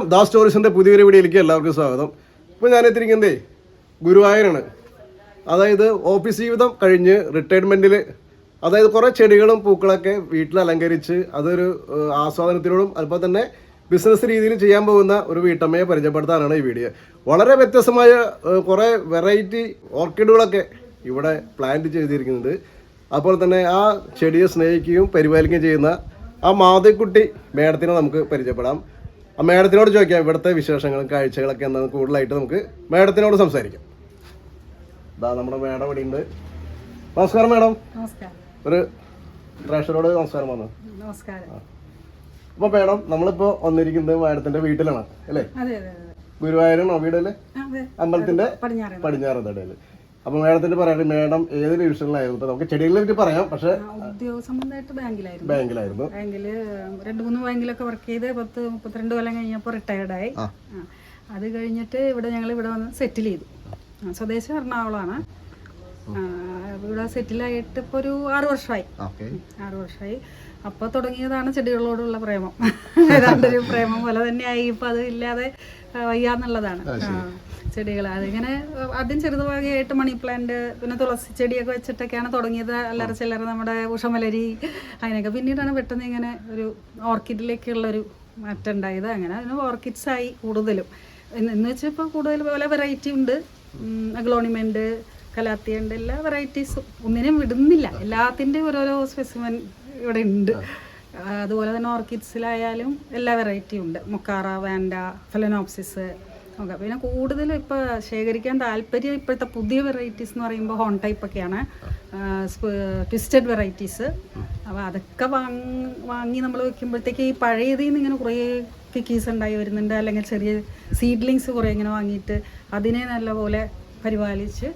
നമസ്കാരം ദാസ് സ്റ്റോറീസിന്റെ പുതിയൊരു വീഡിയോയിലേക്ക് എല്ലാവർക്കും സ്വാഗതം. ഇപ്പോൾ ഞാൻ എത്തിയിരിക്കുന്നതേ ഗുരുവായൂരാണ്. അതായത് ഓഫീസ് ജീവിതം കഴിഞ്ഞ് റിട്ടയർമെന്റിൽ അതായത് കുറേ ചെടികളും പൂക്കളൊക്കെ വീട്ടിൽ അലങ്കരിച്ച് അതൊരു ആസ്വാദനത്തിലൂടും അതുപോലെ തന്നെ ബിസിനസ് രീതിയിൽ ചെയ്യാൻ പോകുന്ന ഒരു വീട്ടമ്മയെ പരിചയപ്പെടുത്താനാണ് ഈ വീഡിയോ. വളരെ വ്യത്യസ്തമായ കുറേ വെറൈറ്റി ഓർക്കിഡുകളൊക്കെ ഇവിടെ പ്ലാന്റ് ചെയ്തിരിക്കുന്നത്. അതുപോലെ തന്നെ ആ ചെടിയെ സ്നേഹിക്കുകയും പരിപാലിക്കുകയും ചെയ്യുന്ന ആ മാതയ്ക്കുട്ടി മേഡത്തിനെ നമുക്ക് പരിചയപ്പെടാം. ആ മേഡത്തിനോട് ചോദിക്കാം ഇവിടുത്തെ വിശേഷങ്ങളും കാഴ്ചകളൊക്കെ എന്താണ്? കൂടുതലായിട്ട് നമുക്ക് മേഡത്തിനോട് സംസാരിക്കാം. ഇതാ നമ്മുടെ മേഡം ഇവിടെ ഉണ്ട്. നമസ്കാരം മേഡം. ഒരു പ്രേക്ഷകരോട് നമസ്കാരം വന്നു അപ്പൊ മേഡം നമ്മളിപ്പോ വന്നിരിക്കുന്നത് മേഡത്തിന്റെ വീട്ടിലാണ് അല്ലേ? വീടല്ലേ അതെ അമ്പലത്തിന്റെ പടിഞ്ഞാറ്. പടിഞ്ഞാറ് തടയിൽ അപ്പോൾ പറയാണ് പറയാൻ മേഡം ഏത് ഡിവിഷനിലായിരുന്നു? നമുക്ക് ചെടികളെ പറ്റി പറയാം. പക്ഷേ ഉദ്യോഗ സംബന്ധമായിട്ട് ബാങ്കിലായിരുന്നു. ബാങ്കിലായിരുന്നു. ബാങ്കിൽ രണ്ട് മൂന്ന് ബാങ്കിലൊക്കെ വർക്ക് ചെയ്ത് പത്ത് മുപ്പത്തിരണ്ട് കൊല്ലം കഴിഞ്ഞപ്പോൾ റിട്ടയർഡായി. അത് കഴിഞ്ഞിട്ട് ഇവിടെ ഞങ്ങൾ ഇവിടെ വന്ന് സെറ്റിൽ ചെയ്തു. സ്വദേശം എറണാകുളമാണ്. ഇവിടെ സെറ്റിലായിട്ട് ഇപ്പോൾ ഒരു ആറ് വർഷമായി. ആറു വർഷമായി. അപ്പോൾ തുടങ്ങിയതാണ് ചെടികളോടുള്ള പ്രേമം. ഏതാണ്ടൊരു പ്രേമം പോലെ തന്നെയായി. ഇപ്പൊ അത് ഇല്ലാതെ വയ്യാന്നുള്ളതാണ്. ചെടികൾ അതിങ്ങനെ ആദ്യം ഭാഗമായിട്ട് മണി പ്ലാന്റ് പിന്നെ തുളസി ചെടിയൊക്കെ വെച്ചിട്ടൊക്കെയാണ് തുടങ്ങിയത്. അല്ലറ ചില്ലറ നമ്മുടെ ഉഷമലരി അതിനൊക്കെ. പിന്നീടാണ് പെട്ടെന്ന് ഇങ്ങനെ ഒരു ഓർക്കിഡിലേക്കുള്ളൊരു മാറ്റം ഉണ്ടായത് അങ്ങനെ അതിന് ഓർക്കിഡ്സ് ആയി കൂടുതലും. എന്ന് വെച്ചാൽ ഇപ്പോൾ കൂടുതൽ പല വെറൈറ്റി ഉണ്ട്. അഗ്ലോണിമെന്റ് കലാത്തിയുണ്ട് എല്ലാ വെറൈറ്റീസും. ഒന്നിനും വിടുന്നില്ല. എല്ലാത്തിന്റെയും ഓരോരോ സ്പെസിമൻ ഇവിടെ ഉണ്ട്. അതുപോലെ തന്നെ ഓർക്കിഡ്സിലായാലും എല്ലാ വെറൈറ്റിയും ഉണ്ട്. മൊക്കാറ വാൻഡ ഫെലനോപ്സിസ് ഒക്കെ പിന്നെ കൂടുതലും ഇപ്പോൾ ശേഖരിക്കാൻ താല്പര്യം ഇപ്പോഴത്തെ പുതിയ വെറൈറ്റീസ് എന്ന് പറയുമ്പോൾ ഹോൺ ടൈപ്പ് ഒക്കെയാണ്. ട്വിസ്റ്റഡ് വെറൈറ്റീസ് അപ്പോൾ അതൊക്കെ വാങ്ങി വാങ്ങി നമ്മൾ വെക്കുമ്പോഴത്തേക്ക് ഈ പഴയതിൽ നിന്ന് ഇങ്ങനെ കുറേ കിക്കീസ് ഉണ്ടായി വരുന്നുണ്ട്. അല്ലെങ്കിൽ ചെറിയ സീഡ്ലിങ്സ് കുറേ ഇങ്ങനെ വാങ്ങിയിട്ട് അതിനെ നല്ലപോലെ പരിപാലിച്ച്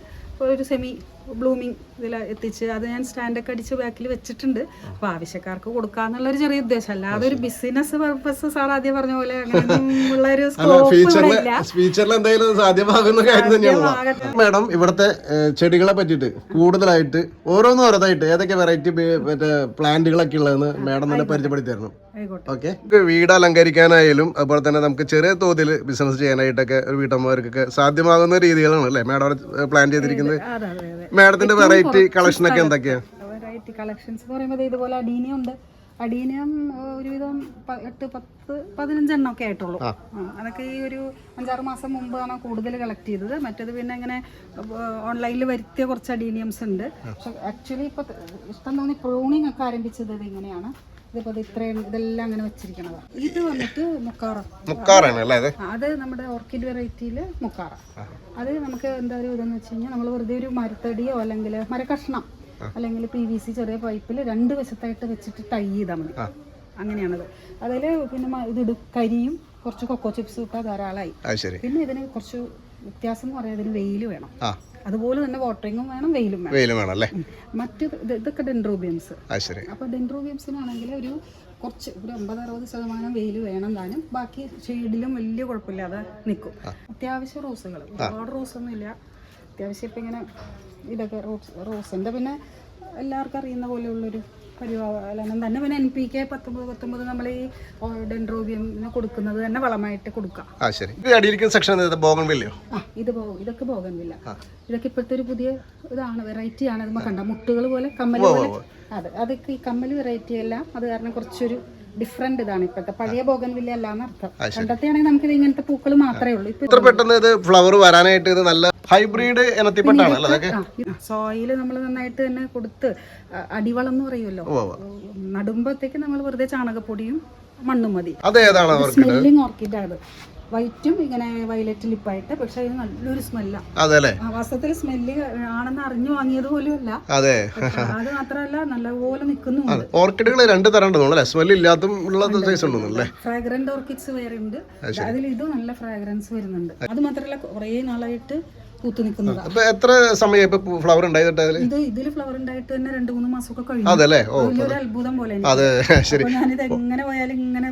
ഒരു സെമി ബ്ലൂമിങ് ഇതിൽ എത്തിച്ച് അത് ഞാൻ സ്റ്റാൻഡൊക്കെ അടിച്ച് ബാക്കിൽ വെച്ചിട്ടുണ്ട്. അപ്പോൾ ആവശ്യക്കാർക്ക് കൊടുക്കാന്നുള്ളൊരു ചെറിയ ഉദ്ദേശം. അല്ലാതെ ഒരു ബിസിനസ് പർപ്പസ് സാർ ആദ്യം പറഞ്ഞ പോലെ ഒരു മാഡം ഇവിടുത്തെ ചെടികളെ പറ്റിയിട്ട് കൂടുതലായിട്ട് ഓരോന്നും ഓരോന്നായിട്ട് ഏതൊക്കെ വെറൈറ്റി മറ്റേ പ്ലാന്റുകളൊക്കെ ഉള്ളതെന്ന് മാഡം തന്നെ പരിചയപ്പെടുത്തി തരണം ഓക്കെ. വീട് അലങ്കരിക്കാനായാലും അതുപോലെ തന്നെ നമുക്ക് ചെറിയ തോതിൽ ബിസിനസ് ചെയ്യാനായിട്ടൊക്കെ ഒരു വീട്ടമ്മമാർക്കൊക്കെ സാധ്യമാകുന്ന രീതികളാണ് അല്ലേ? മാഡം അവിടെ പ്ലാൻ ചെയ്തിരിക്കുന്നത്. മാഡത്തിന്റെ വെറൈറ്റി കളക്ഷൻ ഒക്കെ എന്തൊക്കെയാണ് വെറൈറ്റി കളക്ഷൻസ് എന്ന് പറയുമ്പോൾ ഇതുപോലെ ഉണ്ട്. അഡീനിയം ഒരുവിധം എട്ട് പത്ത് പതിനഞ്ചെണ്ണം ഒക്കെ ആയിട്ടുള്ളൂ. അതൊക്കെ ഈ ഒരു അഞ്ചാറ് മാസം മുമ്പാണ് കൂടുതൽ കളക്ട് ചെയ്തത്. മറ്റേത് പിന്നെ ഇങ്ങനെ ഓൺലൈനിൽ വരുത്തിയ കുറച്ച് അഡീനിയംസ് ഉണ്ട്. പക്ഷെ ആക്ച്വലി ഇപ്പൊ ഇഷ്ടം തോന്നി പ്രൂണിങ് ഒക്കെ ആരംഭിച്ചത് ഇങ്ങനെയാണ്. ഇതിപ്പോ ഇത് ഇത്രയും ഇതെല്ലാം അങ്ങനെ വെച്ചിരിക്കണതാ. ഇത് വന്നിട്ട് മുക്കാറ. മുക്കാറാണ് അല്ലേ അത് അത് നമ്മുടെ ഓർക്കിഡ് വെറൈറ്റിയിൽ മുക്കാറ. അത് നമുക്ക് എന്താ ഒരു ഇതെന്ന് വെച്ച് കഴിഞ്ഞാൽ നമ്മൾ വെറുതെ ഒരു മരത്തടിയോ അല്ലെങ്കിൽ മരക്കഷ്ണം അല്ലെങ്കിൽ പി വി സി ചെറിയ പൈപ്പിൽ രണ്ട് വശത്തായിട്ട് വെച്ചിട്ട് ടൈ ചെയ്താൽ മതി. അങ്ങനെയാണത്. അതിൽ പിന്നെ ഇത് കരിയും കുറച്ച് കൊക്കോ ചിപ്സും ഇട്ടാൽ ധാരാളമായി പിന്നെ ഇതിന് കുറച്ച് വ്യത്യാസം എന്ന് പറയാൻ ഇതിന് വെയിൽ വേണം. അതുപോലെ തന്നെ വാട്ടറിങ്ങും വേണം വെയിലും വേണം. വെയിലും വേണം അല്ലേ? മറ്റ് ഇത് ഇതൊക്കെ ഡെൻഡ്രോബിയംസ് അപ്പൊ ശരി. അപ്പോൾ ഡെൻഡ്രോബിയംസിനാണെങ്കിൽ ഒരു കുറച്ച് ഒരു അമ്പത് അറുപത് ശതമാനം വെയിൽ വേണം താനും. ബാക്കി ഷെയ്ഡിലും വലിയ കുഴപ്പമില്ലാതെ നിൽക്കും അത്യാവശ്യം റോസുകൾ ഒരുപാട് റോസൊന്നും ഇല്ല അത്യാവശ്യം ഇപ്പം ഇങ്ങനെ ഇതൊക്കെ റോസ് റോസിന്റെ പിന്നെ എല്ലാവർക്കും അറിയുന്ന പോലെയുള്ളൊരു പരിപാലനം തന്നെ പിന്നെ എൻ പി കെ പത്തൊമ്പത് പത്തൊമ്പത് നമ്മൾ ഈ ഡെൻഡ്രോബിയം കൊടുക്കുന്നത് തന്നെ വളമായിട്ട് കൊടുക്കാം. ആ ശരി. ഇത് അടിയിരിക്കുന്ന സെക്ഷൻ ആ ഇത് ഇതൊക്കെ പോകന്നില്ല ഇതൊക്കെ ഇപ്പോഴത്തെ ഒരു പുതിയ ഇതാണ് വെറൈറ്റി ആണ്. നമ്മൾ കണ്ട മുട്ടുകൾ പോലെ കമ്മൽ പോലെ. അതെ അതൊക്കെ ഈ കമ്മൽ വെറൈറ്റി എല്ലാം അത് കാരണം കുറച്ചൊരു ഡിഫറെന്റ് ഇതാണ്. ഇപ്പോഴത്തെ പഴയ ബോഗൻവില്ല അല്ലാന്ന് അർത്ഥം. പണ്ടത്തെ ആണെങ്കിൽ നമുക്ക് ഇത് ഇങ്ങനത്തെ പൂക്കൾ മാത്രമേ ഉള്ളൂ. ഇത്ര പെട്ടെന്ന് ഇത് ഫ്ലവർ വരാനായിട്ട് ഇത് നല്ല ഹൈബ്രിഡ് ഇനത്തിൽപ്പെട്ടാണ് സോയിൽ നമ്മൾ നന്നായിട്ട് തന്നെ കൊടുത്ത് അടിവളം എന്ന് പറയുമല്ലോ. നടുമ്പോഴത്തേക്ക് നമ്മൾ വെറുതെ ചാണകപ്പൊടിയും മണ്ണും മതി. അത് ഏതാണ് വൈറ്റും ഇങ്ങനെ വയലറ്റ് ലിപ്പായിട്ട് പക്ഷെ അതിന് നല്ലൊരു സ്മെല്ലാണ് അതെ വാസ്തവത്തിൽ സ്മെല്ല് ആണെന്ന് അറിഞ്ഞു വാങ്ങിയത് പോലും അല്ല അതെ അത് മാത്രമല്ല നല്ലപോലെ നിൽക്കുന്നുണ്ട് ഓർക്കിഡുകൾ രണ്ട് തരം ഉണ്ട് തോന്നുന്നു ഇല്ലാത്തും ഉള്ള സൈസ് ഉണ്ടെന്നു അല്ലേ? ഫ്രാഗ്രന്റ് ഓർക്കിഡ്സ് വേറെ ഉണ്ട്. അതിൽ ഇതും നല്ല ഫ്രാഗ്രൻസ് വരുന്നുണ്ട്. അത് മാത്രമല്ല കുറേ നാളായിട്ട് പൂത്ത് നിൽക്കുന്നതാണ് എത്ര സമയം ഇപ്പൊ ഫ്ലവർ ഉണ്ടായിട്ട് ഇത് ഇതിൽ ഫ്ലവർ ഉണ്ടായിട്ട് തന്നെ രണ്ട് മൂന്ന് മാസമൊക്കെ കഴിഞ്ഞു. അതല്ലേ? അത്ഭുതം പോലെ. അത് ശരി. ഞാനിത് എങ്ങനെ പോയാലും ഇങ്ങനെ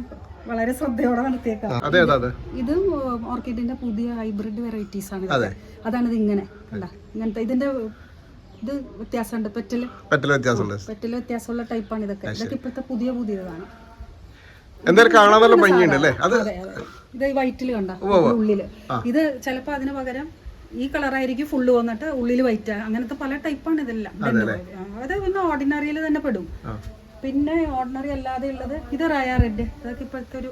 വളരെ ശ്രദ്ധയോടെ നടത്തിയേക്കാം. അതെ അതെ അതെ. ഇത് ഓർക്കിഡിന്റെ പുതിയ ഹൈബ്രിഡ് വെറൈറ്റീസ് ആണ് അതെ. അതാണ് ഇത് ഇങ്ങനെ ഇങ്ങനത്തെ ഇതിന്റെ ഇത് വ്യത്യാസമുണ്ട്. പെറ്റൽ. പെറ്റിൽ വ്യത്യാസമുണ്ട്. പെറ്റൽ വ്യത്യാസമുള്ള ടൈപ്പാണ് ഇതൊക്കെ. ഇതൊക്കെ ഇപ്പോഴത്തെ പുതിയ പുതിയതാണ്. എന്തായാലും കാണാൻ നല്ല ഭംഗിയുണ്ട് അല്ലേ? അത് ഇത് വൈറ്റിൽ കണ്ട? ഉള്ളിൽ. ഇത് ചിലപ്പോ അതിന് പകരം ഈ കളറായിരിക്കും ഫുള്ള് വന്നിട്ട് ഉള്ളിൽ വൈറ്റ് അങ്ങനത്തെ പല ടൈപ്പാണ് ഇതെല്ലാം. അത് പിന്നെ ഓർഡിനറിയിൽ തന്നെ പെടും. പിന്നെ ഓർഡിനറി അല്ലാതെ ഉള്ളത് ഇത് റയർ റെഡ് ഇതൊക്കെ ഇപ്പോഴത്തെ ഒരു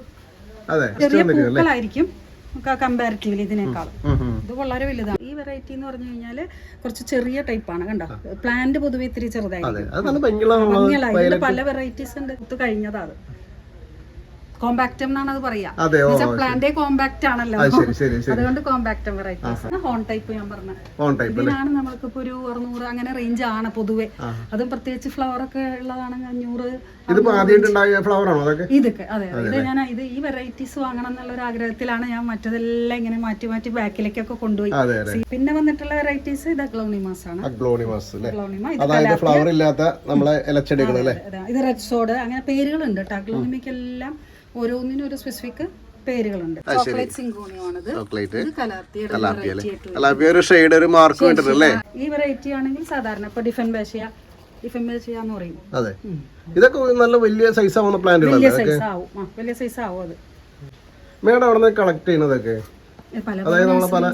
ചെറിയ പൂക്കളായിരിക്കും. കമ്പാരിറ്റീവ്ലി ഉം. ഇത് വളരെ വലുതാണ്. ഈ വെറൈറ്റി എന്ന് പറഞ്ഞു കഴിഞ്ഞാൽ കുറച്ച് ചെറിയ ടൈപ്പാണ് കണ്ടോ? പ്ലാന്റ് പൊതുവെ ഇത്തിരി ചെറുതായിരിക്കും. ഭംഗിയുള്ള പല വെറൈറ്റീസ് ഉണ്ട്. ഇത് കഴിഞ്ഞതാ അത്. കോമ്പാക്റ്റം എന്നാണ് അത് പറയാ. പ്ലാന്റേ കോമ്പാക്റ്റ് ആണല്ലോ. അതുകൊണ്ട് കോമ്പാക്റ്റം വെറൈറ്റീസ് ഹോൺ ടൈപ്പ് ഞാൻ പറഞ്ഞത് ഇതിനാണ് നമ്മൾക്കിപ്പോ ഒരു അറുന്നൂറ് അങ്ങനെ റേഞ്ച് ആണ് പൊതുവെ. അതും പ്രത്യേകിച്ച് ഫ്ലവർ ഒക്കെ ഉള്ളതാണെങ്കിൽ അഞ്ഞൂറ് ഇതൊക്കെ അതെ. ഇത് ഞാൻ ഇത് ഈ വെറൈറ്റീസ് വാങ്ങണം എന്നുള്ള ഒരു ആഗ്രഹത്തിലാണ് ഞാൻ മറ്റതെല്ലാം ഇങ്ങനെ മാറ്റി മാറ്റി ബാക്കിലേക്കൊക്കെ കൊണ്ടുപോയി. പിന്നെ വന്നിട്ടുള്ള വെറൈറ്റീസ് ഇത് അഗ്ലോണിമാസ് ആണ്. അതായത് ഫ്ലവർ ഇല്ലാത്ത നമ്മളെ ഇലച്ചെടികൾ ഇത് റെഡ് സോഡ് അങ്ങനെ പേരുകളുണ്ട് കേട്ടോ അഗ്ലോണിമയ്ക്കെല്ലാം ഓരോന്നിനും ഒരു സ്പെസിഫിക് പേരുകളുണ്ട് ചോക്ലേറ്റ് സിങ്കോണിയാണിത് ഒരു ഷെയ്ഡ് ഒരു മാർക്ക് ഈ വെറൈറ്റി ആണെങ്കിൽ സാധാരണ ഇപ്പൊ ഡിഫൻ എന്ന് പറയും. അതെ. ഇതൊക്കെ നല്ല വലിയ സൈസ് ആവുന്ന പ്ലാന്റുകളല്ലേ വലിയ സൈസ് ആവും. വലിയ സൈസ് ആവും അത്. മേഡം അവിടെ കളക്ട് ചെയ്യുന്നതൊക്കെ? ഏ, പല പല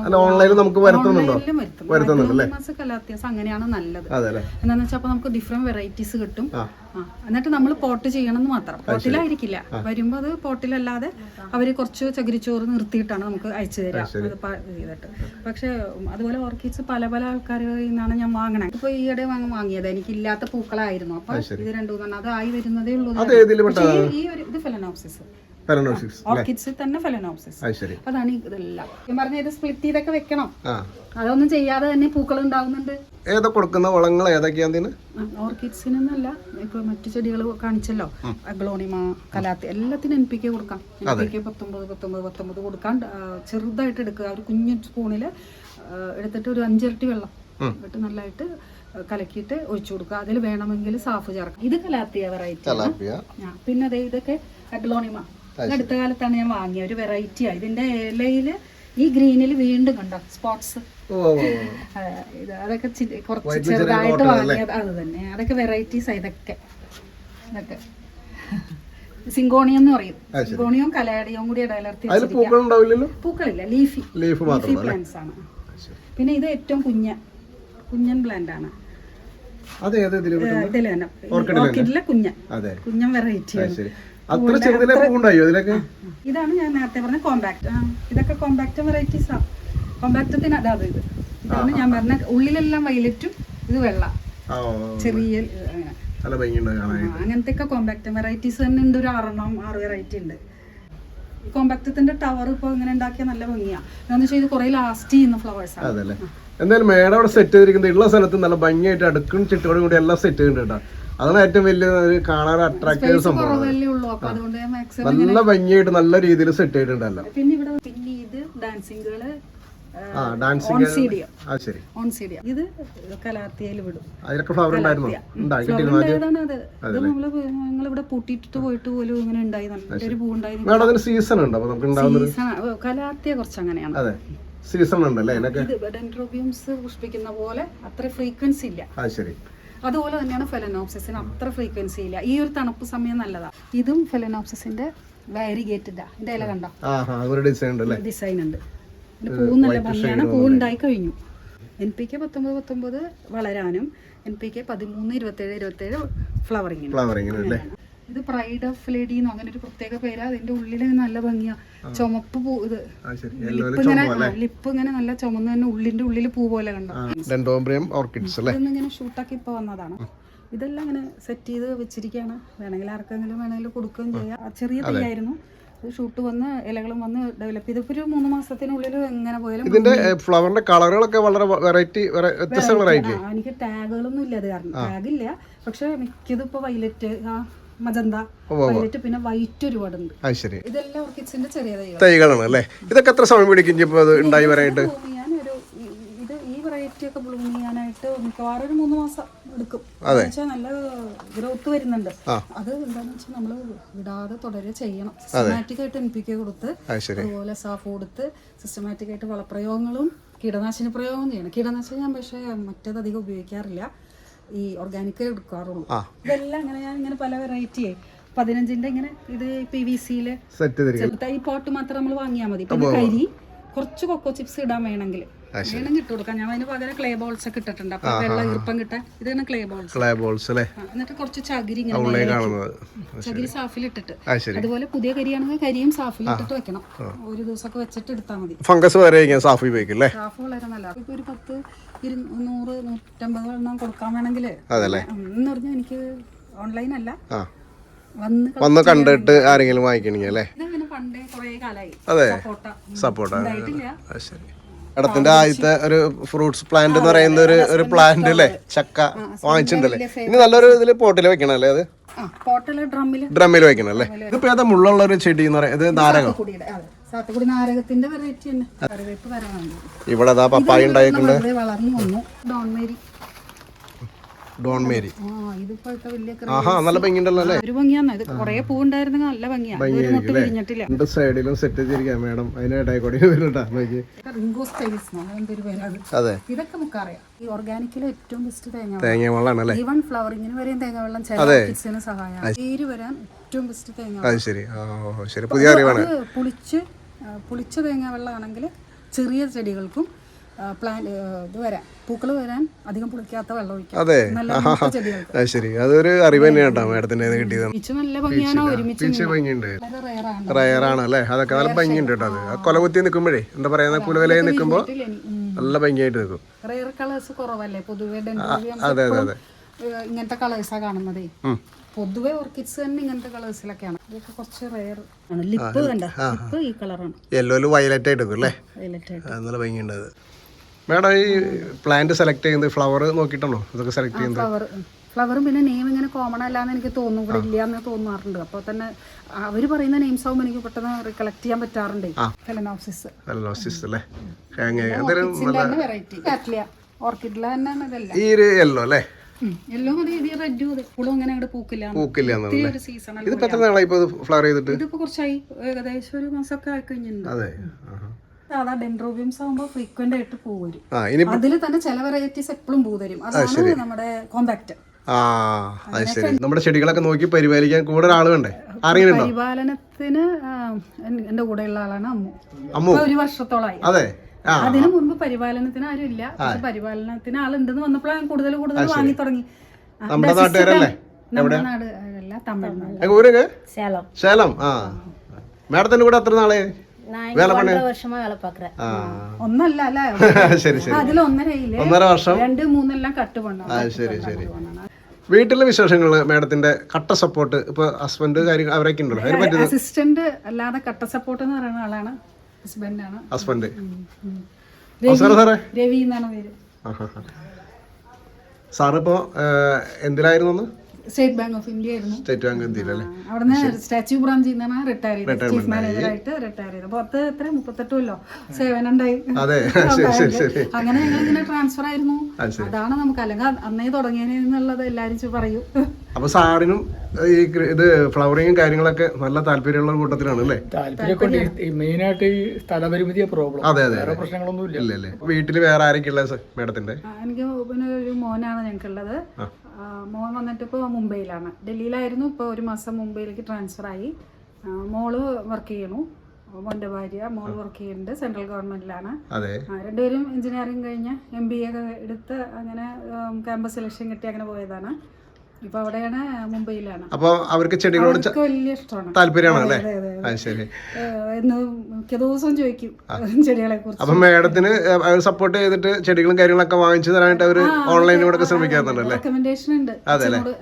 അല്ല ഓൺലൈനിൽ നമുക്ക് വരുത്തുന്നുണ്ടോ? ഓൺലൈനിലും വരുത്തും അഗ്ലോണിമാസ് കലാത്തിയാസ് അങ്ങനെയാണ് നല്ലത്. അല്ലേ? വെച്ചാൽ അപ്പൊ നമുക്ക് ഡിഫറെന്റ് വെറൈറ്റീസ് കിട്ടും. എന്നിട്ട് നമ്മൾ പോട്ട് ചെയ്യണം എന്ന് മാത്രം. പോട്ടിലായിരിക്കില്ല വരുമ്പോ അത് പോട്ടിലല്ലാതെ അവർ കുറച്ച് ചകിരിച്ചോറ് നിർത്തിയിട്ടാണ് നമുക്ക് അയച്ചു തരാം. ചെയ്തിട്ട്. പക്ഷെ അതുപോലെ ഓർക്കിഡ്സ് പല പല ആൾക്കാരിൽ നിന്നാണ് ഞാൻ വാങ്ങണേ ഇപ്പൊ ഈയിടെ വാങ്ങ വാങ്ങിയത്. എനിക്ക് ഇല്ലാത്ത പൂക്കളായിരുന്നു. അപ്പൊ ഇത് രണ്ടു അതായി അത് ആയി വരുന്നതേ ഉള്ളൂ. ഈ ഒരു ഇത് ഫെലനോപ്സിസ് പെരനോസിക്സ് ഓർക്കിഡ്സിൽ തന്നെ ഫെലനോപ്സിസ്. അതാണ് ഇതെല്ലാം. ഞാൻ പറഞ്ഞ ഇത് സ്പ്ലിറ്റ് ചെയ്തൊക്കെ വെക്കണം. അതൊന്നും ചെയ്യാതെ തന്നെ പൂക്കൾ ഉണ്ടാകുന്നുണ്ട്. ഏതാ കൊടുക്കുന്ന വളങ്ങൾ ഏതൊക്കെയാണ് ഓർക്കിഡ്സിനൊന്നല്ല ഇപ്പൊ മറ്റു ചെടികൾ കാണിച്ചല്ലോ. അഗ്ലോണിമ കലാത്തി എല്ലാത്തിനും എൻ പി കെ കൊടുക്കാം. എൻ പി കെ പത്തൊമ്പത് പത്തൊമ്പത് പത്തൊമ്പത് കൊടുക്കാൻ ചെറുതായിട്ട് എടുക്കുക. ഒരു കുഞ്ഞു സ്പൂണിൽ എടുത്തിട്ട് ഒരു അഞ്ചിരട്ടി വെള്ളം ഇട്ട് നല്ലതായിട്ട് കലക്കിയിട്ട് ഒഴിച്ചു കൊടുക്കുക. അതിൽ വേണമെങ്കിൽ സാഫ് ചേർക്കാം. ഇത് കലാത്തിയ വെറൈറ്റി പിന്നെ അതെ ഇതൊക്കെ അഗ്ലോണിമ. അടുത്ത കാലത്താണ് ഞാൻ വാങ്ങിയ ഒരു വെറൈറ്റിയാണ് ഇതിന്റെ ഇലയിൽ ഈ ഗ്രീനിൽ വീണ്ടും കണ്ടോ? സ്പോട്ട്സ്. ഇത് അതൊക്കെ കുറച്ച് ചെറുതായിട്ട് വാങ്ങിയത്. അത് തന്നെ. അതൊക്കെ വെറൈറ്റീസ് ഇതൊക്കെ. ഇതൊക്കെ. സിങ്കോണിയം എന്ന് പറയും. സിങ്കോണിയവും കലയാടിയും കൂടി ഇടകലർത്തി പൂക്കളില്ല. ലീഫി ലീഫ് പ്ലാന്റ്സ് ആണ്. പിന്നെ ഇത് ഏറ്റവും കുഞ്ഞ. കുഞ്ഞൻ പ്ലാന്റ് ആണ്? ഇതിൽ തന്നെ. ഓർക്കിഡിലെ കുഞ്ഞൻ. കുഞ്ഞൻ വെറൈറ്റി അത്ര ചെറുതിലെ പൂണ്ടായോ ഇതിലൊക്കെ? ഇതാണ് ഞാൻ നേരത്തെ പറഞ്ഞ കോമ്പാക്ട് ഇതൊക്കെ കോമ്പാക്ട് വെറൈറ്റീസ് കോമ്പാക്ടത്തിന് അതാ ഇത്. ഇതാണ് ഞാൻ പറഞ്ഞ ഉള്ളിലെല്ലാം വൈലറ്റും ഇത് വെള്ള. ചെറിയ നല്ല ഭംഗിയുണ്ട് അങ്ങനത്തെ ഒക്കെ കോമ്പാക്ട് വെറൈറ്റീസ് തന്നെ ഉണ്ട്. ഒരു ആറെണ്ണം ആറ് വെറൈറ്റി ഉണ്ട്. കോമ്പാക്ടത്തിന്റെ ടവർ ഇപ്പൊ ഇങ്ങനെ ഉണ്ടാക്കിയ നല്ല ഭംഗിയാ. എന്താണെന്ന് വെച്ചാൽ ഇത് കുറെ ലാസ്റ്റ് ചെയ്യുന്ന ഫ്ലവേഴ്സ് ആണ്. എന്തായാലും മേഡം അവിടെ സെറ്റ് ചെയ്തിരിക്കുന്നത് ഉള്ള സ്ഥലത്ത് നല്ല ഭംഗിയായിട്ട് അടുക്കും ചിട്ടോടും കൂടി എല്ലാം സെറ്റ് ചെയ്തിട്ടുണ്ട് കേട്ടോ. അതാണ് ഏറ്റവും വലിയ ഒരു കാണാൻ അട്രാക്റ്റീവ് സംഭവം. നല്ല ഭംഗിയായിട്ട് നല്ല രീതിയിൽ സെറ്റ് ചെയ്തിട്ടുണ്ടല്ലോ. പിന്നെ ഇവിടെ പിന്നെ ഇത് ഡാൻസിങ്ങുകൾ ആ ഡാൻസിങ് ആ ശരി. ഓൺ സീഡിയം ഇത് കലാത്തിയയിൽ വിടും. അതിലൊക്കെ ഫ്ലവർ ഉണ്ടായിരുന്നോ? പോയിട്ട് പോലും ഇങ്ങനെ ഉണ്ടായി. നല്ലൊരു പൂ ഉണ്ടായി മേഡം അതിന് സീസൺ ഉണ്ട്? അപ്പൊ നമുക്ക് ഉണ്ടാവുന്ന കുറച്ച് അങ്ങനെയാണ് അതെ. സീസൺ ഉണ്ടല്ലേ? ഡെൻഡ്രോബിയംസ് പുഷ്പിക്കുന്ന പോലെ അത്ര ഫ്രീക്വൻസി ഇല്ല. ആ ശരി. അതുപോലെ തന്നെയാണ് ഫെലനോപ്സിന് അത്ര ഫ്രീക്വൻസി ഇല്ല. ഈ ഒരു തണുപ്പ് സമയം നല്ലതാണ് ഇതും ഫെലനോപ്സിന്റെ വാരിഗേറ്റഡാ. ഇതിന്റെ ഇല കണ്ടോ? ഡിസൈൻ ഉണ്ട്. പൂ നല്ല ഭംഗിയാണ്. പൂ ഉണ്ടായി കഴിഞ്ഞു. എൻ പി കെ പത്തൊമ്പത് പത്തൊമ്പത് വളരാനും എൻ പി കെ പതിമൂന്ന് ഇരുപത്തേഴ് ഇരുപത്തേഴ് ഫ്ലവറിങ്ങിന് അല്ലേ? ഇത് പ്രൈഡ് ഓഫ് ലേഡി എന്നോ അങ്ങനെ ഒരു പ്രത്യേക പേര്. അതിന്റെ ഉള്ളിൽ നല്ല ഭംഗിയാ. ചുമപ്പ് പൂ ഇത് ലിപ്പ് ഇങ്ങനെ ലിപ്പ് ഇങ്ങനെ നല്ല ചുമന്ന് തന്നെ ഉള്ളിന്റെ ഉള്ളിൽ പൂ പോലെ കണ്ടോ? ഇങ്ങനെ ഷൂട്ടാക്കി ഇപ്പൊ വന്നതാണ്. ഇതെല്ലാം അങ്ങനെ സെറ്റ് ചെയ്ത് വെച്ചിരിക്കുകയാണ് വേണമെങ്കിൽ ആർക്കെങ്കിലും വേണമെങ്കിൽ കൊടുക്കുകയും ചെയ്യാം. ചെറിയ തൈയായിരുന്നു. ഷൂട്ട് വന്ന് ഇലകളും വന്ന് ഡെവലപ്പ് ചെയ്ത് ഇപ്പൊ ഒരു മൂന്ന് മാസത്തിനുള്ളിൽ എങ്ങനെ പോയാലും ഇതിന്റെ ഫ്ലവറിന്റെ കളറുകളൊക്കെ വളരെ വെറൈറ്റി വ്യത്യസ്ത കളറായിട്ട് എനിക്ക് ടാഗുകളൊന്നും ഇല്ല അത് കാരണം. ടാഗ് ഇല്ല. പക്ഷെ മിക്കതും ഇപ്പൊ വൈലറ്റ് ആ മജന്ത വൈലറ്റ് പിന്നെ വൈറ്റ് ഒരുപാടുണ്ട്. ശരി. ഇതെല്ലാം ഓർക്കിഡ്സിന്റെ ചെറിയ തൈകളാണ്. അല്ലേ? ഇതൊക്കെ എത്ര സമയം പിടിക്കും അത് ഉണ്ടായി വരാനായിട്ട്? ഇത് ഈ വെറൈറ്റി ഒക്കെ ബ്ലൂം ചെയ്യാനായിട്ട് മിക്കവാറും ഒരു മൂന്ന് മാസം എടുക്കും. വെച്ചാൽ നല്ല ഗ്രോത്ത് വരുന്നുണ്ട്. അത് എന്താണെന്ന് വെച്ചാൽ നമ്മൾ വിടാതെ തുടരെ ചെയ്യണം. സിസ്റ്റമാറ്റിക് ആയിട്ട് എൻ പി കെ കൊടുത്ത് അതുപോലെ സാഫ് കൊടുത്ത് സിസ്റ്റമാറ്റിക് ആയിട്ട് വളപ്രയോഗങ്ങളും കീടനാശിനി പ്രയോഗവും ചെയ്യണം. കീടനാശിനി ഞാൻ പക്ഷേ മറ്റേത് അധികം ഉപയോഗിക്കാറില്ല. ഈ ഓർഗാനിക് എടുക്കാറുള്ളൂ. ഇതെല്ലാം അങ്ങനെ ഞാൻ ഇങ്ങനെ പല വെറൈറ്റി പതിനഞ്ചിന്റെ ഇങ്ങനെ ഇത് പി വി സിയിൽ ഈ പോട്ട് മാത്രം നമ്മൾ വാങ്ങിയാൽ മതി. പിന്നെ കരി കുറച്ച് കൊക്കോ ചിപ്സ് ഇടാൻ വേണമെങ്കിൽ. വേണമെങ്കിൽ ഇട്ട് കൊടുക്കാം. ഞാൻ അതിന് പകരം ക്ലേ ബോൾസ് ഒക്കെ ഇട്ടിട്ടുണ്ട്. അപ്പൊ വെള്ളം ഈർപ്പം കിട്ടാൻ ഇതാണ് ക്ലേ ബോൾസ് ക്ലേ ബോൾസ് അല്ലേ? എന്നിട്ട് കുറച്ച് ചകിരി ഇങ്ങനെ. ചകിരി സാഫിൽ ഇട്ടിട്ട്. അതുപോലെ പുതിയ കരിയാണെങ്കിൽ കരിയും സാഫിൽ ഇട്ടിട്ട് വെക്കണം. ഒരു ദിവസമൊക്കെ വെച്ചിട്ട് എടുത്താൽ മതി. ഫംഗസ് സാഫ് സാഫ് വളരെ നല്ല ഒരു പത്ത് നൂറ് നൂറ്റമ്പത് എണ്ണം കൊടുക്കാൻ വേണമെങ്കിൽ. അതല്ലേ? എന്ന് പറഞ്ഞാൽ എനിക്ക് ഓൺലൈൻ അല്ല. വന്ന് കണ്ടിട്ട് ആരെങ്കിലും വാങ്ങിക്കണെങ്കിൽ അല്ലേ? അതെ. സപ്പോർട്ട് ശരി. ഇടത്തിന്റെ ആദ്യത്തെ ഒരു ഫ്രൂട്ട്സ് പ്ലാന്റ് എന്ന് പറയുന്ന ഒരു ഒരു പ്ലാന്റ് അല്ലേ ചക്ക വാങ്ങിച്ചിട്ടുണ്ടല്ലേ ഇനി നല്ലൊരു ഇതിൽ പോട്ടിൽ വെക്കണം അല്ലേ അത്? ഡ്രമ്മിൽ വെക്കണം അല്ലേ? ഇതിപ്പോ ഏതാ മുള്ളുള്ള ഒരു ചെടി എന്ന് പറയുന്നത് നാരകം സാത്തുക്കുടി നാരകത്തിന്റെ വെറൈറ്റി തന്നെ. കറിവേപ്പ് വരാനുണ്ട്. ഇവിടെ പപ്പായ ഉണ്ടായിട്ടുണ്ട്. വളർന്നു വന്നു. ഡോൺമേരി ഡോൺ മേരി നല്ല ഭംഗിയുണ്ടല്ലോ അല്ലേ? ഒരു ഭംഗിയാന്ന് ഇത് കുറേ പൂവുണ്ടായിരുന്നെങ്കിൽ നല്ല ഭംഗിയാ. ഒരു മുട്ട് വിരിഞ്ഞിട്ടില്ല. രണ്ട് സൈഡിലും സെറ്റ് ചെയ്തിരിക്കാം. മാഡം അതിന് ഇടയിൽ കൂടി നോക്കി. റിംഗോ സ്റ്റൈൽസ് അതിന്റെ ഒരു പേര് അത്. ഇതൊക്കെ നമുക്കറിയാം. ഈ ഓർഗാനിക്കിലെ ഏറ്റവും ബെസ്റ്റ് തേങ്ങ തേങ്ങ വെള്ളമാണ് അല്ലേ? ഈവൺ ഫ്ലവറിങ്ങിന് വരെയും തേങ്ങ വെള്ളം പേര് വരാൻ ഏറ്റവും ബെസ്റ്റ് തേങ്ങ ശരി. ശരി. പുതിയ അറിവാണ്. പുളിച്ച് പുളിച്ച തേങ്ങ വെള്ളമാണെങ്കിൽ ചെറിയ ചെടികൾക്കും പ്ലാന്റ് ഇത് വരാൻ പൂക്കൾ വരാൻ അധികം പുളിക്കാത്ത വെള്ളം ഒഴിക്കാം. നല്ല ശരി. അതൊരു അറിവ് കിട്ടിയത്. ഭംഗിയുണ്ട്. വളരെ റയറാണ്. റയറാണ് അല്ലേ? അതൊക്കെ നല്ല ഭംഗിയുണ്ട് കേട്ടോ അത്. കൊലകുത്തി നിൽക്കുമ്പോഴേ എന്താ നിൽക്കുമ്പോൾ നല്ല ഭംഗിയായിട്ട് നിൽക്കും. റയർ കളേഴ്സ് കുറവല്ലേ? പൊതുവേ അതെ അതെ അതെ. ഇങ്ങനത്തെ കളേഴ്സാ കാണുന്നതേ. പൊതുവെ ഓർക്കിഡ്സ് തന്നെ ഇങ്ങനത്തെ കളേഴ്സിലൊക്കെയാണ് ഇതൊക്കെ കുറച്ച് റയർ ആണ്. ലിപ്പ് കണ്ട? ലിപ്പ് ഈ കളറാണ് യെല്ലോയിൽ വയലറ്റ് ആയിട്ട് നിൽക്കും അല്ലേ? വയലറ്റ് ആയിട്ട്. നല്ല ഭംഗിയുണ്ട് മേഡം ഈ പ്ലാന്റ് സെലക്ട് ചെയ്യുന്നത് ഫ്ലവർ നോക്കിയിട്ടാണോ ഇതൊക്കെ സെലക്ട് ചെയ്യുന്നത്? ഫ്ലവർ ഫ്ലവറും പിന്നെ നെയിം ഇങ്ങനെ കോമൺ അല്ലാന്ന് എനിക്ക് തോന്നും ഇവിടെ ഇല്ല എന്ന് തോന്നാറുണ്ട്. അപ്പോൾ തന്നെ അവർ പറയുന്ന നെയിംസ് ആവുമ്പോൾ എനിക്ക് പെട്ടെന്ന് റിക്കളക്ട് ചെയ്യാൻ പറ്റാറുണ്ട്. ഫെലനോപ്സിസ് ലോസിസ് അല്ലേ? വെറൈറ്റി ഓർക്കിഡിലെ തന്നെ ഇതെല്ലാം ഈ ഒരു യെല്ലോ അല്ലേ? എല്ലോ മതി ഇത് റെഡും ഇത് ഇപ്പോഴും അങ്ങനെ അങ്ങോട്ട് പൂക്കില്ല പൂക്കില്ല ഒത്തിരി ഒരു സീസൺ ഇതിപ്പോ എത്ര നാളായി ഇപ്പോൾ ഫ്ലവർ ചെയ്തിട്ട്? ഇതിപ്പോ കുറച്ചായി. ഏകദേശം ഒരു മാസമൊക്കെ ആയി കഴിഞ്ഞിട്ടുണ്ട്. അതെ ആഹാ. സാധാ ഡെൻഡ്രോബിയംസ് ആകുമ്പോൾ ഫ്രീക്വന്റ് ആയിട്ട് പൂ വരും ആ ഇനി അതിൽ തന്നെ ചില വെറൈറ്റീസ് എപ്പോഴും പൂ തരും അതാണ് നമ്മുടെ കോമ്പാക്ട് ആ അത് ശരി. നമ്മുടെ ചെടികളൊക്കെ നോക്കി പരിപാലിക്കാൻ കൂടെ ഒരാൾ വേണ്ടേ? അറിയുന്നുണ്ടോ പരിപാലനത്തിന് എന്റെ കൂടെയുള്ള ആളാണ് അമ്മു. അമ്മു? ഒരു വർഷത്തോളായി. അതെ. അതിനു മുൻപ് പരിപാലനത്തിന് ആരും ഇല്ല. പക്ഷെ പരിപാലനത്തിന് ആളുണ്ടെന്ന് വന്നപ്പോഴാണ് കൂടുതൽ കൂടുതൽ വാങ്ങി തുടങ്ങി. നമ്മുടെ നാട് ആ. മാഡത്തിന്റെ കൂടെ എത്ര നാളെ? ഒന്നല്ല ഒന്നര വർഷം? രണ്ട് മൂന്നെല്ലാം കട്ട് ശരി ശരി. വീട്ടിലെ വിശേഷങ്ങൾ മാഡത്തിന്റെ കട്ട സപ്പോർട്ട്? ഇപ്പൊ ഹസ്ബൻഡ് കാര്യങ്ങൾ അവരൊക്കെ ഉണ്ടല്ലോ. അസിസ്റ്റന്റ് അല്ലാതെ കട്ട സപ്പോർട്ട് എന്ന് പറയുന്ന ആളാണ്. ഹസ്ബൻഡ്. അവസരം സാറേ രവി എന്നാണ് പേര്. സാറ് ഇപ്പോ എന്തിലായിരുന്നു സ്റ്റേറ്റ് ബാങ്ക് ഓഫ് ഇന്ത്യ ആയിരുന്നു. സ്റ്റേറ്റ് ബാങ്ക് സ്റ്റാച്യു ബ്രാഞ്ചിൽ നിന്നാണ് റിട്ടയർ ചെയ്തത്. ചീഫ് മാനേജറായിട്ട് റിട്ടയർ ചെയ്തത്. എത്ര? അതെ. അങ്ങനെ ഞങ്ങൾ ഇങ്ങനെ ട്രാൻസ്ഫർ ആയിരുന്നു അതാണ് നമുക്ക്. അല്ലെങ്കിൽ അന്നേ തുടങ്ങിയതിന് എന്നുള്ളത് എല്ലാരും പറയൂ. അപ്പൊ സാറിനും ഈ ഇത് ഫ്ലവറിങ്ങും കാര്യങ്ങളൊക്കെ നല്ല താല്പര്യമുള്ള കൂട്ടത്തിലാണ് അല്ലേ? താല്പര്യം ഈ മെയിനായിട്ട് ഈ സ്ഥലപരിമിതിയെ പ്രോബ്ലം അതെ അതെ വേറെ പ്രശ്നങ്ങളൊന്നും ഇല്ല ഇല്ല. അല്ലേ വീട്ടിൽ വേറെ ആരൊക്കെ ഉള്ളത് മേഡത്തിന്റെ? എനിക്ക് പിന്നെ ഒരു മോനാണ് ഞങ്ങൾക്കുള്ളത്. മോൻ വന്നിട്ട് ഇപ്പോൾ മുംബൈയിലാണ്. ഡൽഹിയിലായിരുന്നു. ഇപ്പോൾ ഒരു മാസം മുംബൈയിലേക്ക് ട്രാൻസ്ഫർ ആയി. മോൾ വർക്ക് ചെയ്യണു. മോന്റെ ഭാര്യ മോൾ വർക്ക് ചെയ്യുന്നുണ്ട്. സെൻട്രൽ ഗവൺമെന്റിലാണ് അതെ. രണ്ടുപേരും എഞ്ചിനീയറിംഗ് കഴിഞ്ഞ് എം ബി എ എടുത്ത് അങ്ങനെ ക്യാമ്പസ് സെലക്ഷൻ കിട്ടി അങ്ങനെ പോയതാണ്. ഇപ്പോൾ അവിടെയാണ് മുംബൈയിലാണ്. അപ്പൊ അവർക്ക് ചെടികളോട് വലിയ ഇഷ്ടമാണ്. താല്പര്യമാണ് അല്ലേ? അതെ, ശരി. എന്ന് മിക്ക ദിവസവും ചോദിക്കും ചെടികളെ കുറിച്ച് അപ്പൊ മേഡത്തിന് സപ്പോർട്ട് ചെയ്തിട്ട് ചെടികളും കാര്യങ്ങളൊക്കെ വാങ്ങിച്ചു തരാനായിട്ട് അവർ ഓൺലൈനിലൂടെ ഒക്കെ ശ്രമിക്കാറുണ്ട് അല്ലേ? റെക്കമെൻഡേഷൻ ഉണ്ട്. അതെ ഉള്ളതുണ്ട്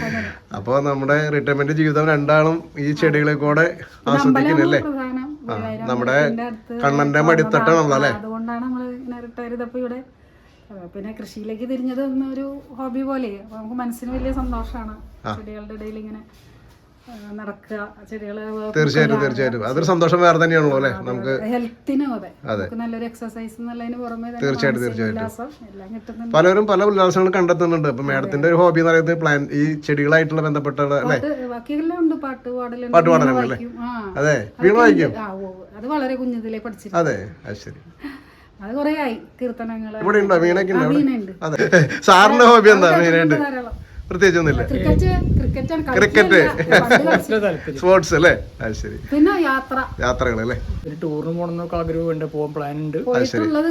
അങ്ങനെ അപ്പൊ നമ്മുടെ റിട്ടയർമെന്റ് ജീവിതം രണ്ടാളും ഈ ചെടികളെ കൂടെ ആസ്വദിക്കുന്നല്ലേ? നമ്മുടെ കണ്ണന്റെ മടിത്തട്ടാണല്ലോ അല്ലേ അതുകൊണ്ടാണ് നമ്മൾ ഇങ്ങനെ റിട്ടയർ ചെയ്തപ്പോ ഇവിടെ പിന്നെ കൃഷിയിലേക്ക് തിരിഞ്ഞത് ഒരു ഹോബി പോലെ. നമുക്ക് മനസ്സിന് വലിയ സന്തോഷമാണ് ചെടികളുടെ ഇടയിൽ ഇങ്ങനെ നടക്കുക ചെടികൾ തീർച്ചയായിട്ടും തീർച്ചയായിട്ടും. അതൊരു സന്തോഷം വേറെ തന്നെയാണല്ലോ അല്ലേ? നമുക്ക് ഹെൽത്തിനും അതെ. നമുക്ക് നല്ലൊരു എക്സസൈസ് എന്നുള്ളതിന് പുറമെ തീർച്ചയായിട്ടും, തീർച്ചയായിട്ടും. പലരും പല ഉല്ലാസങ്ങൾ കണ്ടെത്തുന്നുണ്ട്. ഇപ്പൊ മാഡത്തിന്റെ ഒരു ഹോബി എന്ന് പറയുന്നത് പ്ലാൻ ഈ ചെടികളായിട്ടുള്ള ബന്ധപ്പെട്ട അല്ലേ? ബാക്കിയെല്ലാം ഉണ്ട്. പാട്ട് പാടലുണ്ട്. പാട്ട് പാടലുണ്ട് അല്ലേ? അതെ. വീണ വായിക്കും? അത് വളരെ കുഞ്ഞതിലേ പഠിച്ചിട്ടുണ്ട് അതെ അത് ശരി. അത് കുറേ ആയി. കീർത്തനങ്ങൾ. ഇവിടെ ഉണ്ടോ? വീണൊക്കെ ഉണ്ടോ അവിടെ? വീണയുണ്ട് അതെ. സാറിന്റെ ഹോബി എന്താ? മെയിനായിട്ട് പ്രത്യേകിച്ച് ഒന്നുമില്ല ക്രിക്കറ്റ് ക്രിക്കറ്റാണ് ക്രിക്കറ്റ്. താല്പര്യം. സ്പോർട്സ് അല്ലേ? അത് ശരി. പിന്നെ യാത്ര. യാത്രകൾ അല്ലേ? ഒരു ടൂറിന് പോകണമെന്നൊക്കെ ആഗ്രഹമുണ്ട്. പോകാൻ പ്ലാൻ ഉണ്ട്. പോയിട്ടുള്ളത്.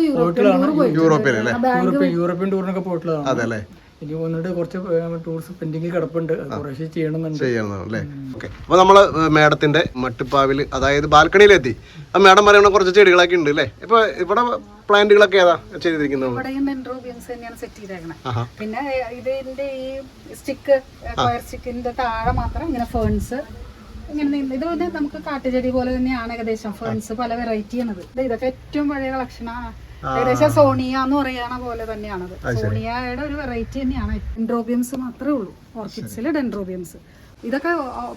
യൂറോപ്പിൽ അല്ലേ? ബാങ്ക് യൂറോപ്യൻ യൂറോപ്യൻ ടൂറിനൊക്കെ പോയിട്ടുള്ളതാണ്. അതെ അല്ലേ ഇനി വന്നിട്ട് കുറച്ച് ടൂറിസ്റ്റ് പെൻഡിങ്ങിൽ കിടപ്പുണ്ട്. കുറേശ്ശെ ചെയ്യണമെന്നുണ്ട്. ചെയ്യണം അല്ലേ ഓക്കെ അപ്പൊ നമ്മൾ മേഡത്തിന്റെ മട്ടുപ്പാവിൽ അതായത് ബാൽക്കണിയിലെത്തി. ആ മേഡം പറയുന്ന കുറച്ച് ചെടികളൊക്കെ ഉണ്ട് അല്ലേ ഇപ്പൊ ഇവിടെ പ്ലാന്റുകളൊക്കെ ഏതാ ചെയ്തിരിക്കുന്നത്? പിന്നെ ഇതിന്റെ ഈ സ്റ്റിക്ക് വയർ സ്റ്റിക്കിന്റെ താഴെ മാത്രം ഇങ്ങനെ ഫേൺസ് ഇങ്ങനെ ഇത് നമുക്ക് കാട്ടുചെടി പോലെ തന്നെയാണ് ഏകദേശം. ഫേൺസ് പല വെറൈറ്റി ആണത്. ഇത് ഇതൊക്കെ ഏറ്റവും പഴയ കളക്ഷനാണ് ഏകദേശം സോണിയ എന്ന് പറയുന്ന പോലെ തന്നെയാണത്. സോണിയയുടെ ഒരു വെറൈറ്റി തന്നെയാണ്. ഡെൻഡ്രോബിയംസ് മാത്രമേ ഉള്ളൂ. ഓർക്കിഡ്സിൽ ഡെൻഡ്രോബിയംസ്. ഇതൊക്കെ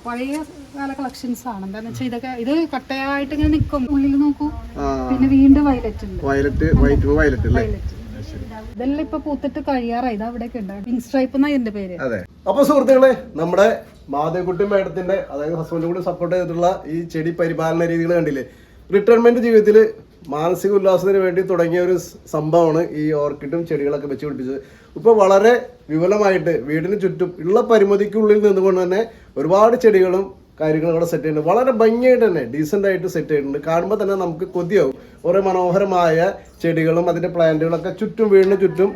പഴയ കാല കളക്ഷൻസ് ആണ്. എന്താന്ന് വെച്ചാൽ ഇതൊക്കെ ഇത് കട്ടയായിട്ട് ഇങ്ങനെ നിൽക്കും ഉള്ളിൽ നോക്കൂ. പിന്നെ വീണ്ടും വയലറ്റ് ഉണ്ട്. വയലറ്റ് വൈറ്റ് വയലറ്റ് വയലറ്റ് ഇതെല്ലാം ഇപ്പൊ പൂത്തിട്ട് കഴിയാറായി. ഇത് അവിടെയൊക്കെ ഉണ്ട്. പിങ്ക് സ്ട്രൈപ്പ് എന്നാ എന്റെ പേര്. അതെ. അപ്പൊ സുഹൃത്തുക്കളെ നമ്മുടെ മാധവക്കുട്ടി മേഡത്തിന്റെ അതായത് ഹസ്ബൻഡ് കൂടി സപ്പോർട്ട് ചെയ്തിട്ടുള്ള ഈ ചെടി പരിപാലന രീതികൾ കണ്ടില്ലേ? റിട്ടയർമെന്റ് ജീവിതത്തിൽ മാനസിക ഉല്ലാസത്തിന് വേണ്ടി തുടങ്ങിയ ഒരു സംഭവമാണ് ഈ ഓർക്കിഡും ചെടികളൊക്കെ വെച്ച് പിടിപ്പിച്ചത്. ഇപ്പോൾ വളരെ വിപുലമായിട്ട് വീടിന് ചുറ്റും ഉള്ള പരിമിതിക്കുള്ളിൽ നിന്നുകൊണ്ട് തന്നെ ഒരുപാട് ചെടികളും കാര്യങ്ങളും അവിടെ സെറ്റ് ചെയ്യുന്നുണ്ട് വളരെ ഭംഗിയായിട്ട് തന്നെ ഡീസന്റ് ആയിട്ട് സെറ്റ് ചെയ്തിട്ടുണ്ട്. കാണുമ്പോൾ തന്നെ നമുക്ക് കൊതിയാവും. ഓരോ മനോഹരമായ ചെടികളും അതിന്റെ പ്ലാന്റുകളൊക്കെ ചുറ്റും വീടിന് ചുറ്റും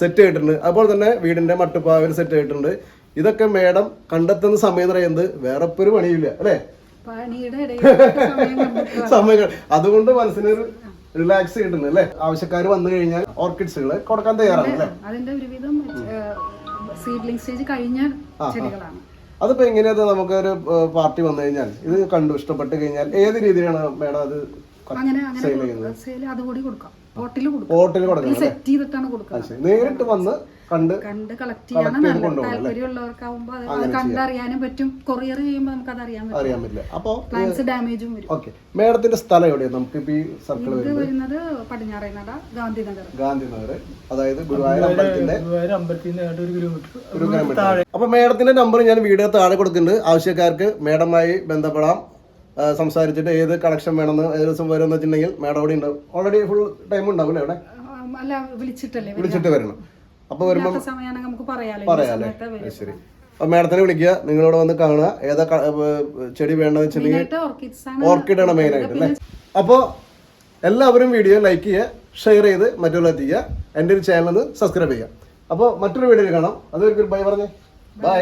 സെറ്റ് ചെയ്തിട്ടുണ്ട്. അതുപോലെ തന്നെ വീടിന്റെ മട്ടുപ്പാവിൽ സെറ്റ് ചെയ്തിട്ടുണ്ട്. ഇതൊക്കെ മേഡം കണ്ടെത്തുന്ന സമയം എന്ന് പറയുന്നത് വേറെ ഒരു പണിയില്ല അല്ലേ? സമയം. സമയങ്ങൾ അതുകൊണ്ട് മനസ്സിന് റിലാക്സ് കിട്ടുന്നു അല്ലേ? ആവശ്യക്കാർ വന്നു കഴിഞ്ഞാൽ ഓർക്കിഡ്സുകൾ കൊടുക്കാൻ തയ്യാറാണ് അല്ലേ? അതിന്റെ ഒരുവിധം സീഡ്ലിംഗ് സ്റ്റേജ് കഴിഞ്ഞ ചെടികളാണ്. അതിപ്പോ എങ്ങനെയാ നമുക്കൊരു പാർട്ടി വന്നു കഴിഞ്ഞാൽ? ഇത് കണ്ടു ഇഷ്ടപ്പെട്ട് കഴിഞ്ഞാൽ ഏത് രീതിയിലാണ് മേഡം അത് സെയിൽ അതുകൂടി കൊടുക്കാം. ഹോട്ടലിൽ കൊടുക്കാം. സെറ്റ് ചെയ്തിട്ടാണ് കൊടുക്കുക ശരി. നേരിട്ട് വന്ന് കണ്ട് കണ്ട് കളക്ട് ചെയ്യാനാണ് നല്ലത്. താല്പര്യമുള്ളവർക്കാവുമ്പോൾ അത് കണ്ടറിയാനും പറ്റും. കൊറിയർ ചെയ്യുമ്പോൾ നമുക്ക് അത് അറിയാൻ പറ്റും അറിയാൻ പറ്റില്ല അപ്പോൾ പ്ലാന്റ്സ് ഡാമേജും വരും. ഓക്കെ. മേഡത്തിന്റെ സ്ഥലം എവിടെയാണ് നമുക്ക് ഇപ്പൊ ഈ സർക്കിൾ ഇത് വരുന്നത്. പടിഞ്ഞാറേനട ഗാന്ധിനഗർ. ഗാന്ധിനഗർ. അതായത് ഗുരുവായൂർ അമ്പലത്തിന്റെ ഗുരുവായൂർ ഒരു കിലോമീറ്റർ ഒരു കിലോമീറ്റർ അപ്പൊ മേഡത്തിന്റെ നമ്പർ ഞാൻ വീഡിയോ താഴെ കൊടുക്കുന്നുണ്ട് ആവശ്യക്കാർക്ക് മേഡമായി ബന്ധപ്പെടാം. സംസാരിച്ചിട്ട് ഏത് കണക്ഷൻ വേണമെന്ന് ഏത് ദിവസം വരുമെന്ന് വെച്ചിട്ടുണ്ടെങ്കിൽ മേഡം അവിടെ ഉണ്ടാവും ഓൾറെഡി ഫുൾ ടൈം ഉണ്ടാവും അല്ലേ അവിടെ വിളിച്ചിട്ടല്ലേ വിളിച്ചിട്ട് വരണം. അപ്പൊ വരുമ്പോൾ നമുക്ക് പറയാലോ ശരി. അപ്പൊ മാഡത്തിനെ വിളിക്കുക നിങ്ങളോട് വന്ന് കാണുക ഏതാ ചെടി വേണ്ടതെന്ന് വെച്ചിട്ടുണ്ടെങ്കിൽ ഓർക്കിഡ് ആണ് മെയിൻ ആയിട്ട് അല്ലേ? അപ്പോൾ എല്ലാവരും വീഡിയോ ലൈക്ക് ചെയ്യുക ഷെയർ ചെയ്ത് മറ്റുള്ള എത്തിക്കുക. എന്റെ ഒരു ചാനൽ ഒന്ന് സബ്സ്ക്രൈബ് ചെയ്യുക. അപ്പോൾ മറ്റൊരു വീഡിയോയിൽ കാണാം. അതൊരു ബൈ പറഞ്ഞേ. ബൈ